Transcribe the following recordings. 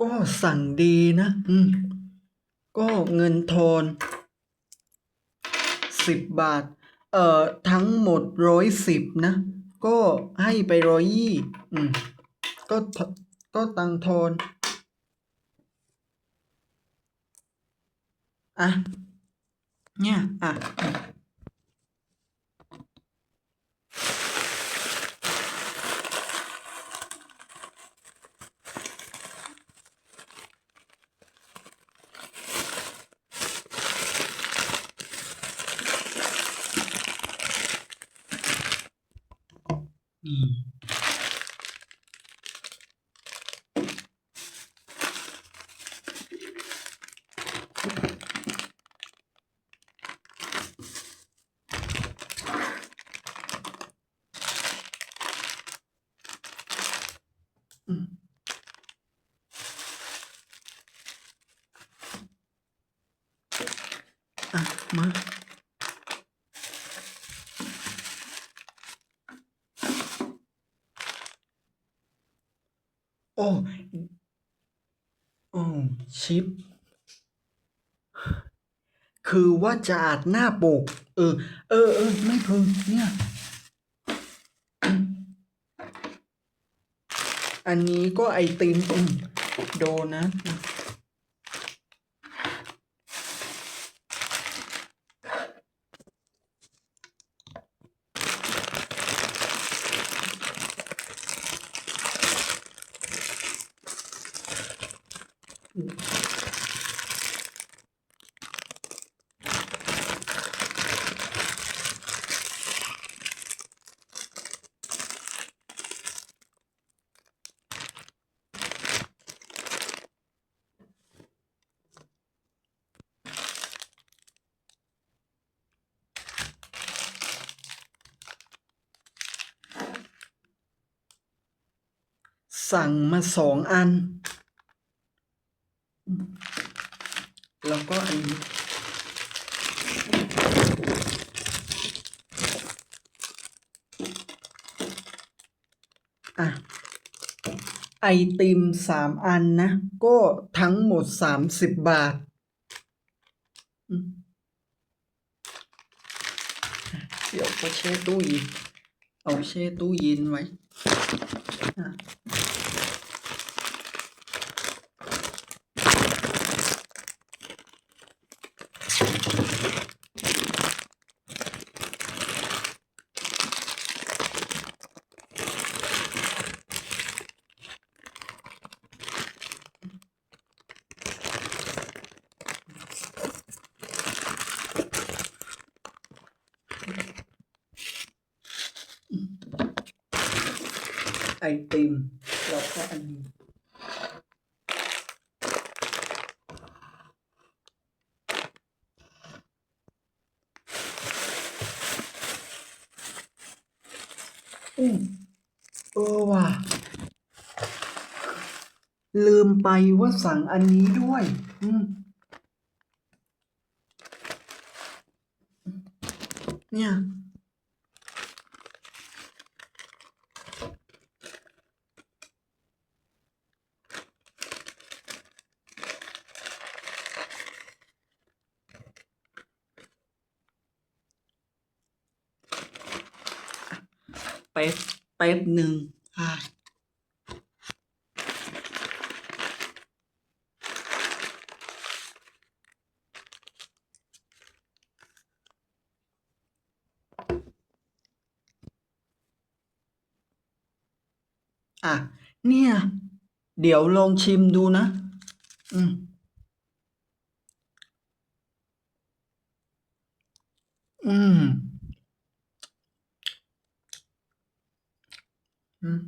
ก็สั่งดีนะ อืม ก็เงินทอนสิบบาท เอ่อ ทั้งหมดร้อยสิบนะ ก็ให้ไปร้อยยี่ อืม ก็ ก็ตังทอนอะ เนี่ย อะ นี่อืม โอ้โอ้ชิป คือว่าจะอาจหน้าปก เออ เออเออไม่พึงเนี่ย อันนี้ก็ไอติมอืมโดนะ สั่งมาสองอัน แล้วก็อันนี้อะไอติมสามอันนะ ก็ทั้งหมดสามสิบบาท เดี๋ยวก็แช่ตู้เย็นเอาแช่ตู้เย็นไว้ ไอติมแล้วก็อันนี้อืมเออว่ะลืมไปว่าสั่งอันนี้ด้วย อืมเนี่ย แป๊บแป๊บหนึ่งอ่าอะ เนี่ย เดี๋ยวลองชิมดูนะ อืม อืม อืม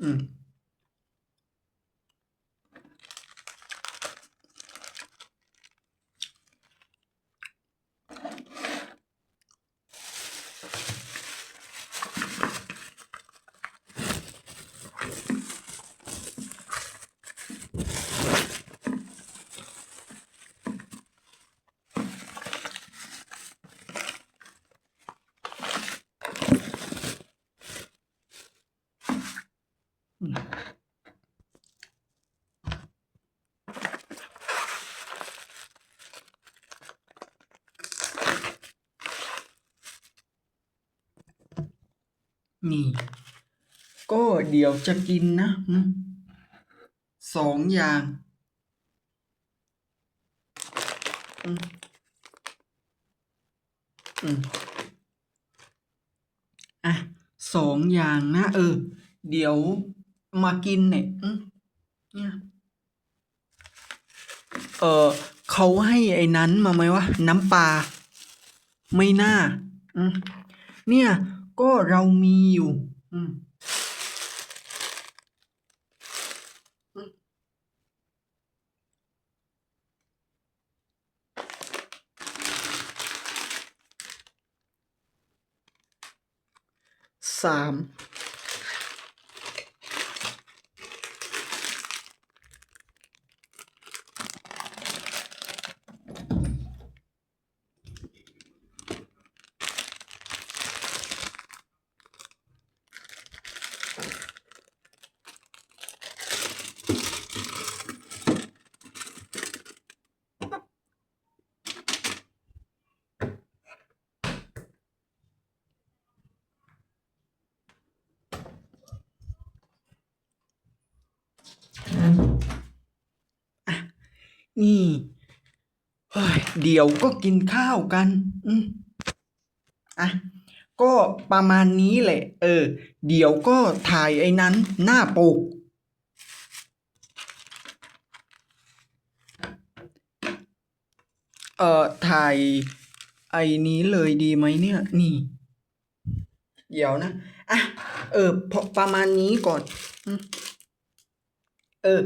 อืม อ นี่ ก็เดี๋ยวจะกินนะสองอย่างอืมอืมอะสองอย่างนะ เออ เดี๋ยวมากินเนี่ยเนี่ยเออเขาให้ไอ้นั้นมาไหมวะ น้ำปลาไม่น่าอืมเนี่ย ก็เรามีอยู่ อืมสาม นี่เฮ้ยเดี๋ยวก็กินข้าวกัน อืมอะ ก็ประมาณนี้แหละ เออ เดี๋ยวก็ถ่ายไอ้นั้น หน้าปก เอ่อ ถ่ายไอ้นี้เลยดีไหมเนี่ย นี่ เดี๋ยวนะ อะ เออพอประมาณนี้ก่อนอืมเออ